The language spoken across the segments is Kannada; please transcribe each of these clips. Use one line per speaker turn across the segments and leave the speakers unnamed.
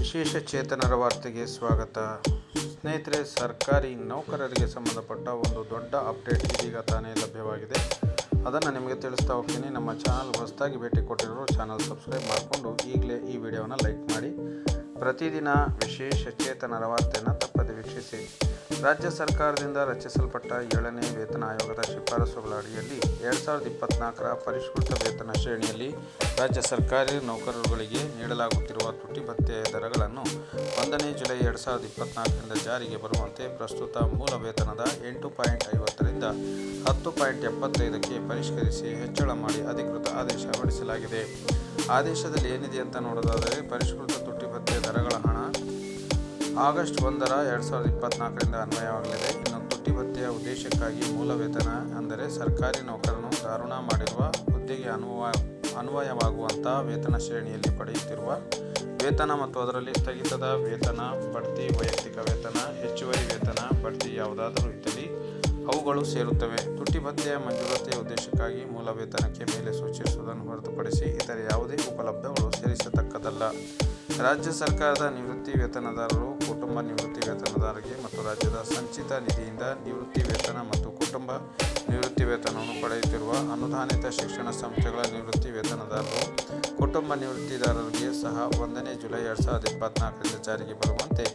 ವಿಶೇಷ ಚೇತನರ ವಾರ್ತೆಗೆ ಸ್ವಾಗತ. ಸ್ನೇಹಿತರೆ, ಸರ್ಕಾರಿ ನೌಕರರಿಗೆ ಸಂಬಂಧಪಟ್ಟ ಒಂದು ದೊಡ್ಡ ಅಪ್ಡೇಟ್ ಇದೀಗ ತಾನೇ ಲಭ್ಯವಾಗಿದೆ. ಅದನ್ನು ನಿಮಗೆ ತಿಳಿಸ್ತಾ ಹೋಗ್ತೀನಿ. ನಮ್ಮ ಚಾನಲ್ ಹೊಸದಾಗಿ ಭೇಟಿ ಕೊಟ್ಟಿರೋರು ಚಾನಲ್ ಸಬ್ಸ್ಕ್ರೈಬ್ ಮಾಡಿಕೊಂಡು ಈಗಲೇ ಈ ವಿಡಿಯೋನ ಲೈಕ್ ಮಾಡಿ. ಪ್ರತಿದಿನ ವಿಶೇಷ ಚೇತನರ ವಾರ್ತೆಯನ್ನು ತಪ್ಪದೆ ವೀಕ್ಷಿಸಿ. ರಾಜ್ಯ ಸರ್ಕಾರದಿಂದ ರಚಿಸಲ್ಪಟ್ಟ ಏಳನೇ ವೇತನ ಆಯೋಗದ ಶಿಫಾರಸುಗಳ ಅಡಿಯಲ್ಲಿ ಎರಡು ಸಾವಿರದ ಇಪ್ಪತ್ನಾಲ್ಕರ ಪರಿಷ್ಕೃತ ವೇತನ ಶ್ರೇಣಿಯಲ್ಲಿ ರಾಜ್ಯ ಸರ್ಕಾರಿ ನೌಕರರುಗಳಿಗೆ ನೀಡಲಾಗುತ್ತಿರುವ ತುಟಿ ಭತ್ಯೆಯ ದರಗಳನ್ನು ಒಂದನೇ ಜುಲೈ ಎರಡು ಸಾವಿರದ ಇಪ್ಪತ್ನಾಲ್ಕರಿಂದ ಜಾರಿಗೆ ಬರುವಂತೆ ಪ್ರಸ್ತುತ ಮೂಲ ವೇತನದ ಎಂಟು ಪಾಯಿಂಟ್ ಐವತ್ತರಿಂದ ಹತ್ತು ಪಾಯಿಂಟ್ ಎಪ್ಪತ್ತೈದಕ್ಕೆ ಪರಿಷ್ಕರಿಸಿ ಹೆಚ್ಚಳ ಮಾಡಿ ಅಧಿಕೃತ ಆದೇಶ ಹೊರಡಿಸಲಾಗಿದೆ. ಆದೇಶದಲ್ಲಿ ಏನಿದೆ ಅಂತ ನೋಡೋದಾದರೆ, ಪರಿಷ್ಕೃತ ತುಟಿ ಭತ್ಯೆ ದರಗಳ ಆಗಸ್ಟ್ ಒಂದರ ಎರಡು ಸಾವಿರದ ಇಪ್ಪತ್ನಾಲ್ಕರಿಂದ ಅನ್ವಯವಾಗಲಿದೆ. ಇನ್ನು ತುಟ್ಟಿ ಭತ್ಯೆಯ ಉದ್ದೇಶಕ್ಕಾಗಿ ಮೂಲ ವೇತನ ಅಂದರೆ ಸರ್ಕಾರಿ ನೌಕರನು ದಾರುಣ ಮಾಡಿರುವ ಹುದ್ದೆಗೆ ಅನ್ವಯ ಅನ್ವಯವಾಗುವಂಥ ವೇತನ ಶ್ರೇಣಿಯಲ್ಲಿ ಪಡೆಯುತ್ತಿರುವ ವೇತನ ಮತ್ತು ಅದರಲ್ಲಿ ಸ್ಥಗಿತದ ವೇತನ, ಬಡ್ತಿ, ವೈಯಕ್ತಿಕ ವೇತನ, ಹೆಚ್ಚುವರಿ ವೇತನ, ಬಡ್ತಿ ಯಾವುದಾದರೂ ಇದ್ದಲ್ಲಿ ಅವುಗಳು ಸೇರುತ್ತವೆ. ತುಟ್ಟಿ ಭತ್ಯೆಯ ಮಂಜೂರತೆಯ ಉದ್ದೇಶಕ್ಕಾಗಿ ಮೂಲ ವೇತನಕ್ಕೆ ಮೇಲೆ ಸೂಚಿಸುವುದನ್ನು ಹೊರತುಪಡಿಸಿ ಇತರೆ ಯಾವುದೇ ಉಪಲಬ್ಧಗಳು ಸೇರಿಸತಕ್ಕದಲ್ಲ ರಾಜ್ಯ ಸರ್ಕಾರದ ನಿವೃತ್ತಿ ವೇತನದಾರರು ಕುಟುಂಬ ನಿವೃತ್ತಿ ವೇತನದಾರರಿಗೆ ಮತ್ತು ರಾಜ್ಯದ ಸಂಚಿತ ನಿಧಿಯಿಂದ ನಿವೃತ್ತಿ ವೇತನ ಮತ್ತು ಕುಟುಂಬ ನಿವೃತ್ತಿ ವೇತನವನ್ನು ಪಡೆಯುತ್ತಿರುವ ಅನುದಾನಿತ ಶಿಕ್ಷಣ ಸಂಸ್ಥೆಗಳ ನಿವೃತ್ತಿ ವೇತನದಾರರು ಕುಟುಂಬ ನಿವೃತ್ತಿದಾರರಿಗೆ ಸಹ ಒಂದನೇ ಜುಲೈ ಎರಡು ಸಾವಿರದ ಇಪ್ಪತ್ನಾಲ್ಕರಿಂದ ಜಾರಿಗೆ ಬರುವಂತೆ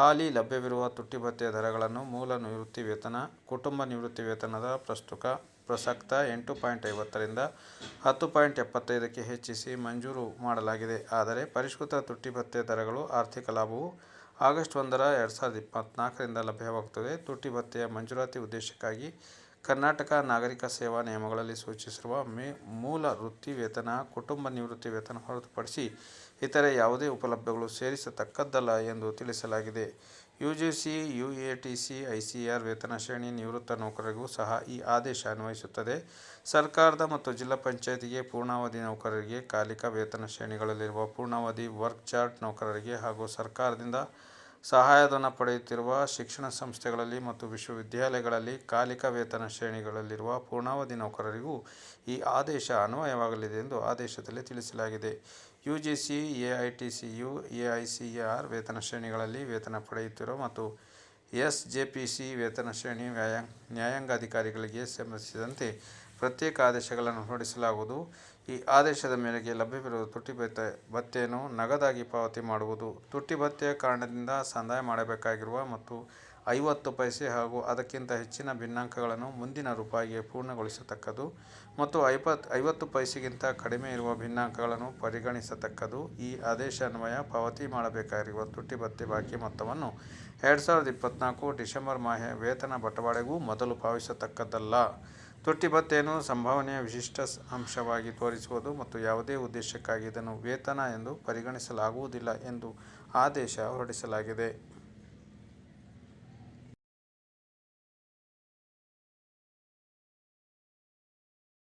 ಹಾಲಿ ಲಭ್ಯವಿರುವ ತುಟ್ಟಿ ಭತ್ಯೆಯ ದರಗಳನ್ನು ಮೂಲ ನಿವೃತ್ತಿ ವೇತನ, ಕುಟುಂಬ ನಿವೃತ್ತಿ ವೇತನದ ಪ್ರಸ್ತುತ ಪ್ರಸಕ್ತ ಎಂಟು ಪಾಯಿಂಟ್ ಐವತ್ತರಿಂದ ಹತ್ತು ಪಾಯಿಂಟ್ ಎಪ್ಪತ್ತೈದಕ್ಕೆ ಹೆಚ್ಚಿಸಿ ಮಂಜೂರು ಮಾಡಲಾಗಿದೆ. ಆದರೆ ಪರಿಷ್ಕೃತ ತುಟ್ಟಿ ಭತ್ಯೆ ದರಗಳು ಆರ್ಥಿಕ ಲಾಭವು ಆಗಸ್ಟ್ ಒಂದರ ಎರಡು ಸಾವಿರದ ಇಪ್ಪತ್ನಾಲ್ಕರಿಂದ ಲಭ್ಯವಾಗುತ್ತದೆ. ತುಟ್ಟಿ ಭತ್ಯೆಯ ಮಂಜೂರಾತಿ ಉದ್ದೇಶಕ್ಕಾಗಿ ಕರ್ನಾಟಕ ನಾಗರಿಕ ಸೇವಾ ನಿಯಮಗಳಲ್ಲಿ ಸೂಚಿಸಿರುವ ಮೇ ಮೂಲ ವೃತ್ತಿ ವೇತನ, ಕುಟುಂಬ ನಿವೃತ್ತಿ ವೇತನ ಹೊರತುಪಡಿಸಿ ಇತರೆ ಯಾವುದೇ ಉಪಲಬ್ಧಗಳು ಸೇರಿಸತಕ್ಕದ್ದಲ್ಲ ಎಂದು ತಿಳಿಸಲಾಗಿದೆ. U G C U A T C I C R ವೇತನ ಶ್ರೇಣಿ ನಿವೃತ್ತ ನೌಕರರಿಗೂ ಸಹ ಈ ಆದೇಶ ಅನ್ವಯಿಸುತ್ತದೆ. ಸರ್ಕಾರದ ಮತ್ತು ಜಿಲ್ಲಾ ಪಂಚಾಯತಿಗೆ ಪೂರ್ಣಾವಧಿ ನೌಕರರಿಗೆ ಕಾಲಿಕ ವೇತನ ಶ್ರೇಣಿಗಳಲ್ಲಿರುವ ಪೂರ್ಣಾವಧಿ ವರ್ಕ್ ಚಾರ್ಟ್ ನೌಕರರಿಗೆ ಹಾಗೂ ಸರ್ಕಾರದಿಂದ ಸಹಾಯಧನ ಪಡೆಯುತ್ತಿರುವ ಶಿಕ್ಷಣ ಸಂಸ್ಥೆಗಳಲ್ಲಿ ಮತ್ತು ವಿಶ್ವವಿದ್ಯಾಲಯಗಳಲ್ಲಿ ಕಾಲಿಕ ವೇತನ ಶ್ರೇಣಿಗಳಲ್ಲಿರುವ ಪೂರ್ಣಾವಧಿ ನೌಕರರಿಗೂ ಈ ಆದೇಶ ಅನ್ವಯವಾಗಲಿದೆ ಎಂದು ಆದೇಶದಲ್ಲಿ ತಿಳಿಸಲಾಗಿದೆ. U G C A I T C U A I C R ವೇತನ ಶ್ರೇಣಿಗಳಲ್ಲಿ ವೇತನ ಪಡೆಯುತ್ತಿರುವ ಮತ್ತು ಎಸ್ ಜೆ ಪಿ ಸಿ ವೇತನ ಶ್ರೇಣಿ ವ್ಯಾಯ ನ್ಯಾಯಾಂಗ ಅಧಿಕಾರಿಗಳಿಗೆ ಸಂಬಂಧಿಸಿದಂತೆ ಪ್ರತ್ಯೇಕ ಆದೇಶಗಳನ್ನು ಹೊರಡಿಸಲಾಗುವುದು. ಈ ಆದೇಶದ ಮೇರೆಗೆ ಲಭ್ಯವಿರುವ ತುಟ್ಟಿ ಭತ್ಯೆ ಭತ್ಯೆಯನ್ನು ನಗದಾಗಿ ಪಾವತಿ ಮಾಡುವುದು. ತುಟ್ಟಿ ಭತ್ಯೆಯ ಕಾರಣದಿಂದ ಸಂದಾಯ ಮಾಡಬೇಕಾಗಿರುವ ಮತ್ತು ಐವತ್ತು ಪೈಸೆ ಹಾಗೂ ಅದಕ್ಕಿಂತ ಹೆಚ್ಚಿನ ಭಿನ್ನಾಂಕಗಳನ್ನು ಮುಂದಿನ ರೂಪಾಯಿಗೆ ಪೂರ್ಣಗೊಳಿಸತಕ್ಕದ್ದು ಮತ್ತು ಐವತ್ತು ಐವತ್ತು ಪೈಸೆಗಿಂತ ಕಡಿಮೆ ಇರುವ ಭಿನ್ನಾಂಕಗಳನ್ನು ಪರಿಗಣಿಸತಕ್ಕದ್ದು ಈ ಆದೇಶ ಅನ್ವಯ ಪಾವತಿ ಮಾಡಬೇಕಾಗಿರುವ ತುಟ್ಟಿ ಭತ್ತೆ ಬಾಕಿ ಮೊತ್ತವನ್ನು ಎರಡು ಸಾವಿರದ ಇಪ್ಪತ್ತ್ನಾಲ್ಕು ಡಿಸೆಂಬರ್ ಮಾಹೆ ವೇತನ ಬಟವಾಡೆಗೂ ಮೊದಲು ಪಾವತಿಸತಕ್ಕದ್ದಲ್ಲ. ತುಟ್ಟಿ ಭತ್ತೆಯನ್ನು ಸಂಭಾವನೆಯ ವಿಶಿಷ್ಟ ಅಂಶವಾಗಿ ತೋರಿಸುವುದು ಮತ್ತು ಯಾವುದೇ ಉದ್ದೇಶಕ್ಕಾಗಿ ಇದನ್ನು ವೇತನ ಎಂದು ಪರಿಗಣಿಸಲಾಗುವುದಿಲ್ಲ ಎಂದು ಆದೇಶ ಹೊರಡಿಸಲಾಗಿದೆ.